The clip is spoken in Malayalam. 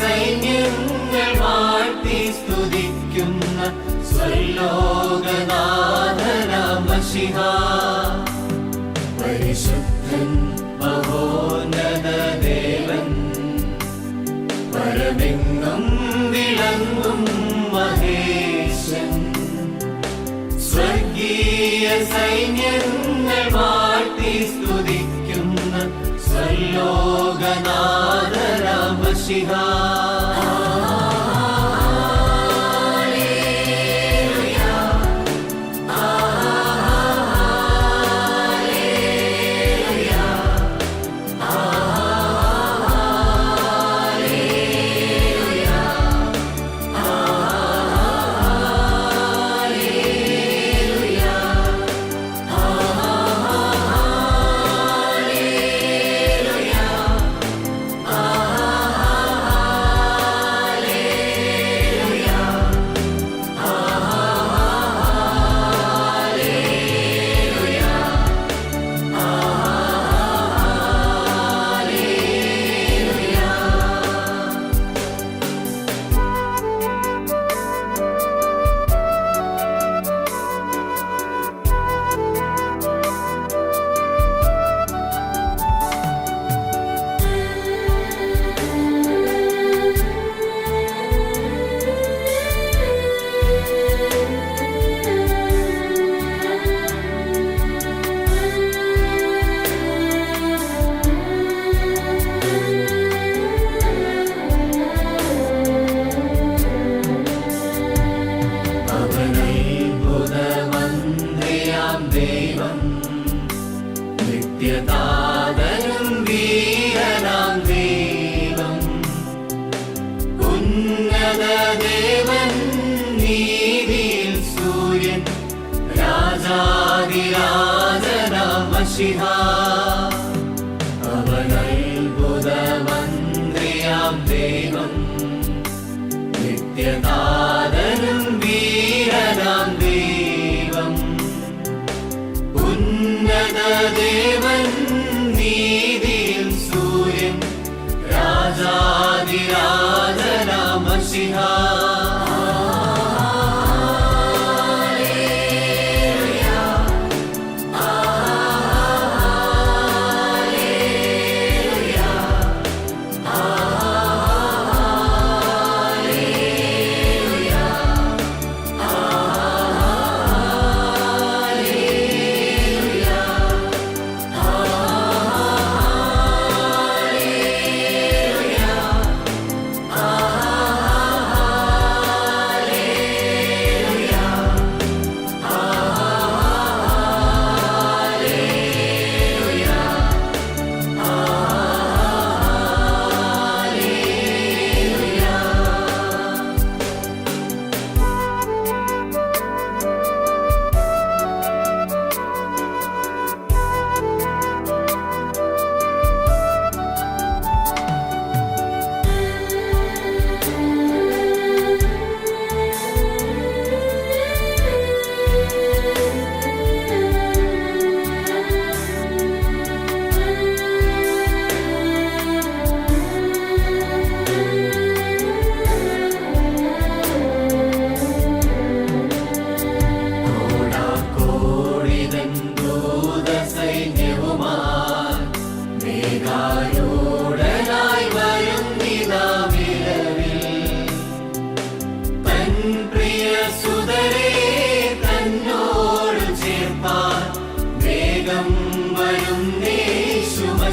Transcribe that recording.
സൈന്യങ്ങൾ വാഴ്ത്തി സ്തുതിക്കുന്ന സ്വലോകനാഥനമശിഹ പരിശുദ്ധൻ മഹോന്നത ദേവൻ പരമെങ്ങും വിളങ്ങും മഹേശൻ. സ്വർഗീയ സൈന്യങ്ങൾ വാഴ്ത്തി സ്തുതിക്കുന്ന സ്വലോകനാഥരമശിഹ Shiva. രാജാതിരാജനമശിഹ അവനത്ഭുതമന്ത്രിയാം ദൈവം. നിത്യനാഥനും വീരനാം ദൈവം. ഉന്നത ദേവൻ നീതിയിൽ സൂര്യൻ. രാജാതിരാജനാമശിഹ കോടാകോടിതൻ